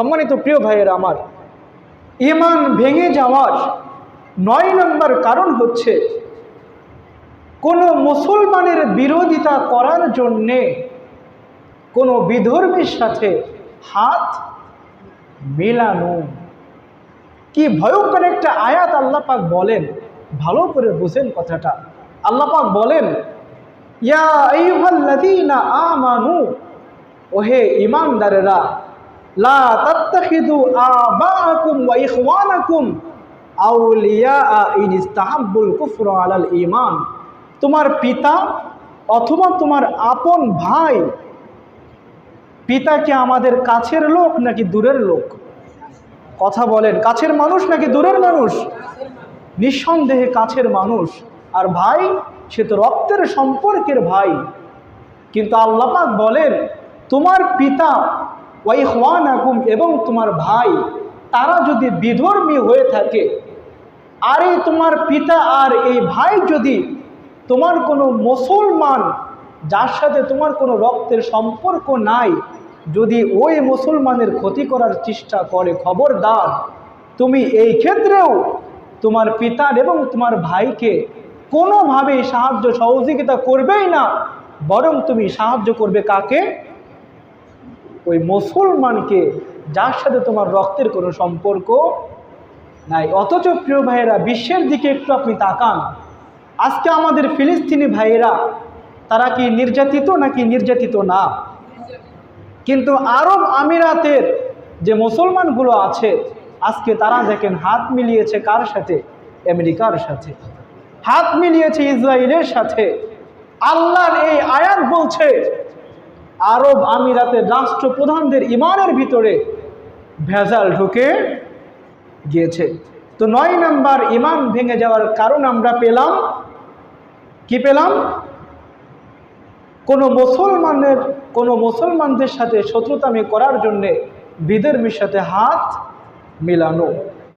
সম্মানিত প্রিয় ভাইয়ের আমার, ইমান ভেঙে যাওয়ার নয় নম্বর কারণ হচ্ছে কোনো মুসলমানের বিরোধিতা করার জন্যে কোনো বিধর্মীর সাথে হাত মেলানো। কি ভয়ঙ্কর একটা আয়াত আল্লাহ পাক বলেন, ভালো করে বুঝেন কথাটা। আল্লাহ পাক বলেন, ইয়া আমানু ওহে ঈমানদারেরা লা তাত্তাখিদু আবাআকুম ওয়া ইখওয়ানাকুম। আউলিয়া ইন ইস্তাহাব্বুল কুফরা আলাল ঈমান। তোমার পিতা অথবা তোমার আপন ভাই পিতা কি আমাদের কাছের লোক নাকি দূরের লোক? কথা বলেন, কাছের মানুষ নাকি দূরের মানুষ? নিঃসন্দেহে কাছের মানুষ। আর ভাই, সে তো রক্তের সম্পর্কের ভাই। কিন্তু আল্লাপাক বলেন, তোমার পিতা ওয়াই হওয়ান আকুম এবং তোমার ভাই, তারা যদি বিধর্মী হয়ে থাকে, আর এই তোমার পিতা আর এই ভাই যদি তোমার কোনো মুসলমান, যার সাথে তোমার কোনো রক্তের সম্পর্ক নাই, যদি ওই মুসলমানের ক্ষতি করার চেষ্টা করে খবরদার, তুমি এই ক্ষেত্রেও তোমার পিতার এবং তোমার ভাইকে কোনোভাবেই সাহায্য সহযোগিতা করবেই না, বরং তুমি সাহায্য করবে কাকে? ওই মুসলমানকে যার সাথে তোমার রক্তের কোনো সম্পর্ক নাই। অথচ প্রিয় ভাইয়েরা, বিশ্বের দিকে একটু আপনি তাকান। আজকে আমাদের ফিলিস্তিনি ভাইয়েরা, তারা কি নির্যাতিত নাকি নির্যাতিত না? কিন্তু আরব আমিরাতের যে মুসলমানগুলো আছে, আজকে তারা দেখেন হাত মিলিয়েছে কার সাথে? আমেরিকার সাথে। হাত মিলিয়েছে ইসরায়েলের সাথে। আল্লাহর এই আয়াত বলছে আরব আমিরাতের রাষ্ট্রপ্রধানদের ইমানের ভিতরে ভেজাল ঢুকে গিয়েছে। তো নয় নাম্বার ইমান ভেঙে যাওয়ার কারণ আমরা পেলাম, কি পেলাম? কোনো মুসলমানের, কোনো মুসলমানদের সাথে শত্রুতামি করার জন্যে বিধর্মীর সাথে হাত মেলানো।